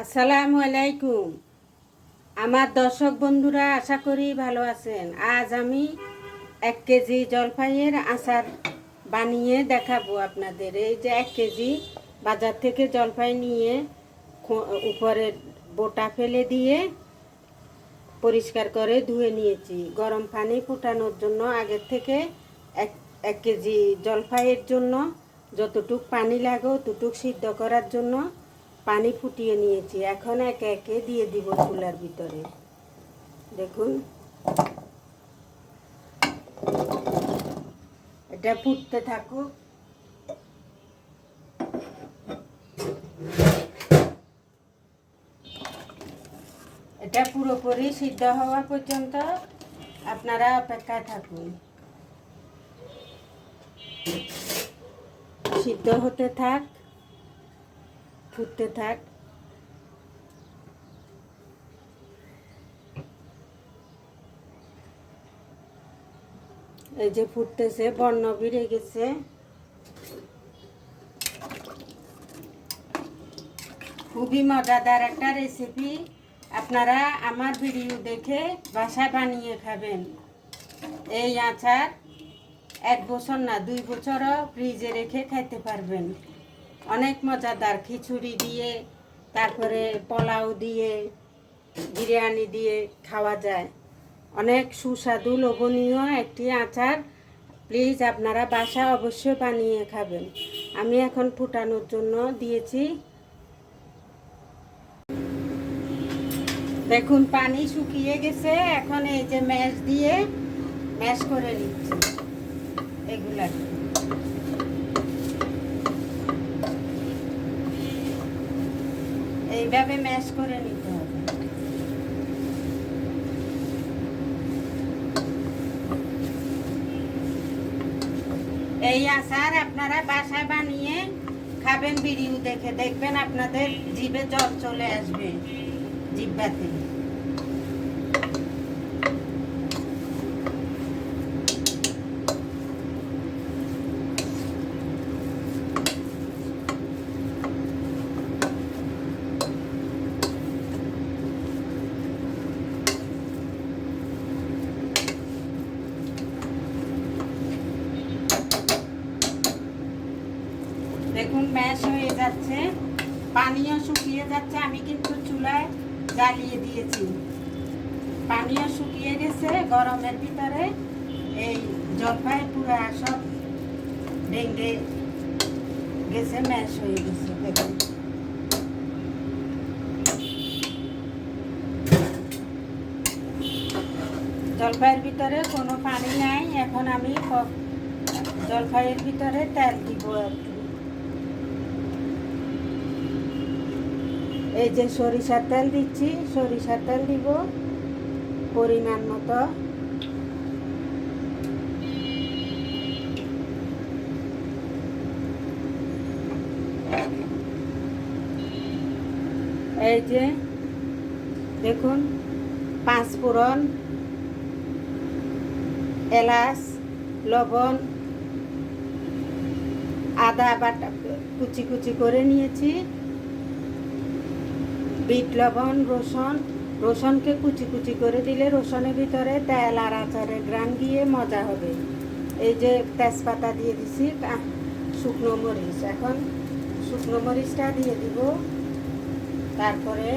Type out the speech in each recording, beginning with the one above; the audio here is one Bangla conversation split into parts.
আসসালামু আলাইকুম। আমার দর্শক বন্ধুরা, আশা করি ভালো আছেন। আজ আমি এক কেজি জলপাইয়ের আচার বানিয়ে দেখাবো আপনাদের। এই যে এক কেজি বাজার থেকে জলপাই নিয়ে উপরে বোটা ফেলে দিয়ে পরিষ্কার করে ধুয়ে নিয়েছি। গরম পানি ফুটানোর জন্য আগের থেকে এক এক কেজি জলপাইয়ের জন্য যতটুক পানি লাগে, ততটুক সিদ্ধ করার জন্য পানি ফুটিয়ে নিয়েছি। এখন একে একে দিয়ে দিব চুলার ভিতরে। দেখুন। এটা ফুটতে থাকুক। এটা পুরোপুরি সিদ্ধ হওয়া পর্যন্ত আপনারা অপেক্ষায় থাকুন। সিদ্ধ হতে থাক। ফুটতে থাক। এই যে ফুটতেছে, বর্ণ বেড়ে গেছে। খুবই মজাদার একটা রেসিপি আপনারা আমার ভিডিও দেখে বাসা বানিয়ে খাবেন। এই আচার এক বছর না, দুই বছরও ফ্রিজে রেখে খাইতে পারবেন। অনেক মজাদার খিচুড়ি দিয়ে, তারপরে পোলাও দিয়ে, বিরিয়ানি দিয়ে খাওয়া যায়। অনেক সুস্বাদু, লোভনীয় একটি আচার। প্লিজ আপনারা বাসা অবশ্যই বানিয়ে খাবেন। আমি এখন ফুটানোর জন্য দিয়েছি। দেখুন, পানি শুকিয়ে গেছে। এখন এই যে ম্যাশ দিয়ে ম্যাশ করে নিচ্ছি। এগুলা এইভাবে ম্যাশ করে নিতে হবে। এই আচার আপনারা বাসায় বানিয়ে খাবেন ভিডিও দেখে। দেখবেন আপনাদের জিভে জল চলে আসবে জিব্বাতে দেখুন, ম্যাশ হয়ে যাচ্ছে। পানিও শুকিয়ে যাচ্ছে। আমি কিন্তু চুলায় জ্বালিয়ে দিয়েছি। পানিও শুকিয়ে গেছে, গরমের ভিতরে এই জলপাই পুরা সব ভেঙে গেছে, ম্যাশ হয়ে গেছে, দেখুন। জলপাইয়ের ভিতরে কোনো পানি নাই। এখন আমি জলপাইয়ের ভিতরে তেল দিব আর কি এই যে সরিষার তেল দিচ্ছি, সরিষার তেল দিব পরিমাণ মতো। এই যে দেখুন, পাঁচ ফোড়ন, এলাচ, লবণ, আদা বাটা কুচি কুচি করে নিয়েছি। বিট লবণ, রসুন। রসুনকে কুচি কুচি করে দিলে রসুনের ভিতরে তেল আর আচারের গ্রান দিয়ে মজা হবে। এই যে তেজপাতা দিয়ে দিছি শুকনো মরিচ। এখন শুকনো মরিচটা দিয়ে দিব। তারপরে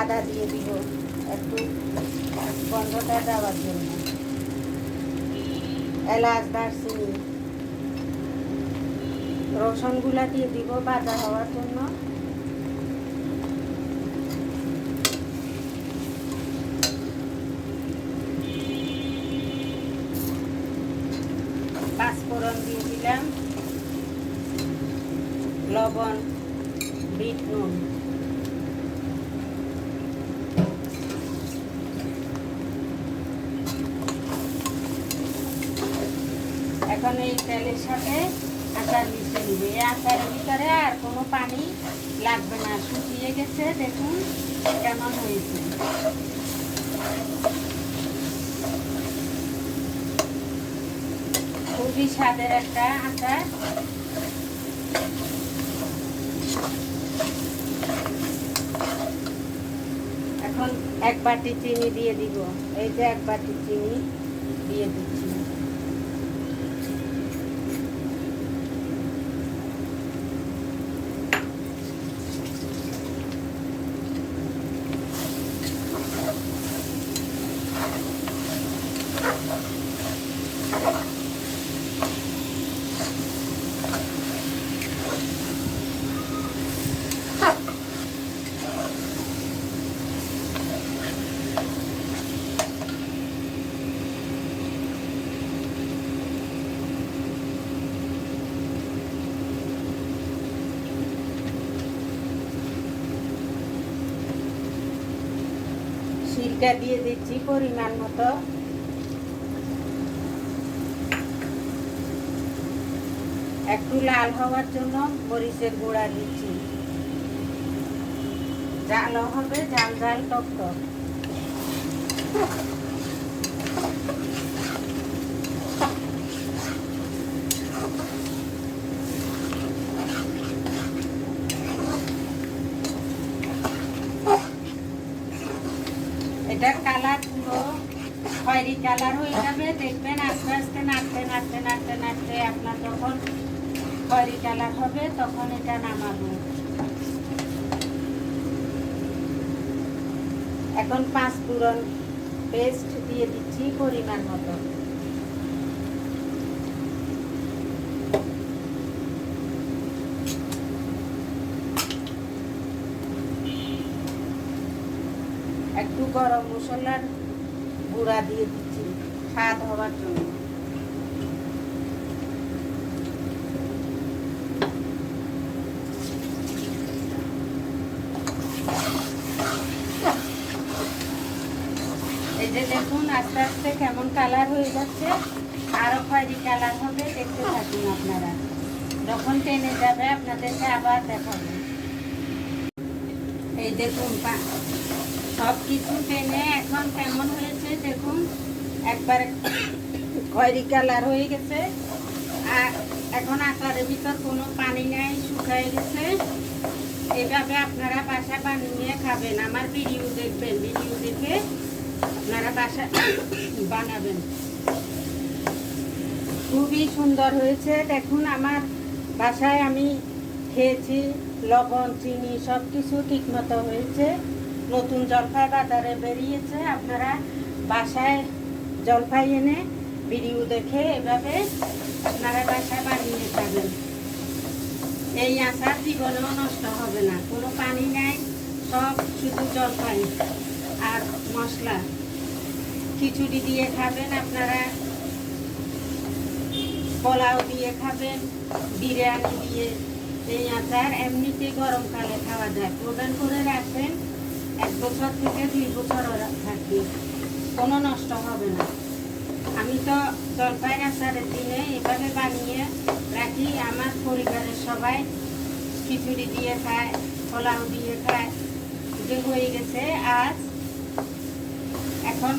আদা দিয়ে দিব। একটু গন্ধটা দেওয়ার জন্য। এলাচ, দারচিনি। রসুনগুলা দিয়ে দিব বাজা হওয়ার জন্য। লবণ, বিট নুন। এখন এই তেলের সাথে আচার মিশিয়ে নিবে। এই আচারের ভিতরে আর কোনো পানি লাগবে না। শুকিয়ে গেছে, দেখুন কেমন হয়েছে। খুবই স্বাদের একটা আচার এখন এক বাটি চিনি দিয়ে দিব। এই যে এক বাটি চিনি দিয়ে দিচ্ছি। সিরকা দিয়ে দিচ্ছি পরিমাণ মতো। একটু লাল হওয়ার জন্য মরিচের গোড়া দিচ্ছি। জাল হবে, জাল জাল টক টক। এটার কালার পুরো খয়েরি কালার হয়ে যাবে। দেখবেন আস্তে আস্তে নাড়তে নাড়তে নাড়তে নাড়তে আপনার যখন খয়েরি কালার হবে, তখন এটা নামাবো। এখন পাঁচ পুরন পেস্ট দিয়ে দিচ্ছি পরিমাণ মতো একটু গরম মশলার গুঁড়া দিয়ে দিচ্ছি, স্বাদ হওয়ার জন্য। এই যে দেখুন, আস্তে আস্তে কেমন কালার হয়ে যাচ্ছে। আরও খয়েরি কালার হবে, দেখতে থাকুন আপনারা। যখন টেনে যাবে, আপনাদেরকে আবার দেখাবো। এই দেখুন সব কিছু টেনে এখন কেমন হয়েছে দেখুন। একবার খয়েরি কালার হয়ে গেছে। আর এখন আচারের ভিতর কোনো পানি নাই, শুকায় গেছে। এভাবে আপনারা বাসা বানিয়ে খাবেন। আমার ভিডিও দেখবেন, ভিডিও দেখে আপনারা বাসা বানাবেন। খুবই সুন্দর হয়েছে। দেখুন আমার বাসায় আমি খেয়েছি, লবণ, চিনি সব কিছু ঠিক মতো হয়েছে। নতুন জলপাই বাজারে বেরিয়েছে। আপনারা বাসায় জলপাই এনে ভিডিও দেখে এভাবে আপনারা বাসায় বানিয়ে খাবেন। এই আচার জীবনেও নষ্ট হবে না। কোনো পানি নাই, সব শুধু জলপাই আর মশলা। খিচুড়ি দিয়ে খাবেন আপনারা, পোলাও দিয়ে খাবেন, বিরিয়ানি দিয়ে। এই আচার এমনিতে গরমকালে খাওয়া যায়। প্রদান করে রাখবেন এক বছর থেকে দুই বছর থাকবে কোনো নষ্ট হবে না। আমি তো জলপাই আচারের দিনে এভাবে বানিয়ে রাখি। আমার পরিবারের সবাই খিচুড়ি দিয়ে খায়, পোলাও দিয়ে খায়। যে হয়ে গেছে, আজ এখন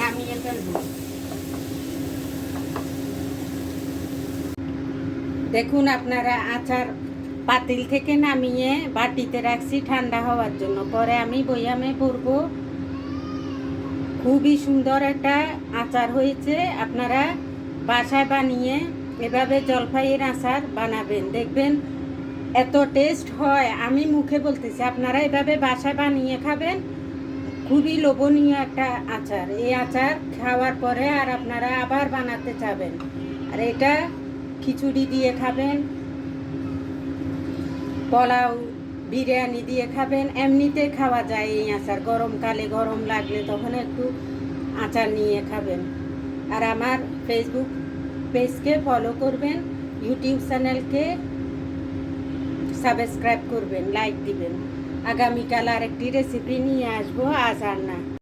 নামিয়ে ফেলব। দেখুন আপনারা আচার পাতিল থেকে নামিয়ে বাটিতে রাখছি ঠান্ডা হওয়ার জন্য। পরে আমি বইয়ামে পরবো। খুবই সুন্দর একটা আচার হয়েছে। আপনারা বাসায় বানিয়ে এভাবে জলপাইয়ের আচার বানাবেন। দেখবেন এত টেস্ট হয়। আমি মুখে বলতেছি, আপনারা এভাবে বাসায় বানিয়ে খাবেন। খুবই লোভনীয় একটা আচার। এই আচার খাওয়ার পরে আর আপনারা আবার বানাতে চাবেন আর এটা খিচুড়ি দিয়ে খাবেন। পোলাও, বিরিয়ানি দিয়ে খাবেন, এমনিতে খাওয়া যায় এই আচার। গরমকালে গরম লাগলে তখন একটু আচার নিয়ে খাবেন। আর আমার ফেসবুক পেজকে ফলো করবেন ইউটিউব চ্যানেলকে সাবস্ক্রাইব করবেন লাইক দিবেন। আগামীকাল আরেকটি রেসিপি নিয়ে আসব আজ না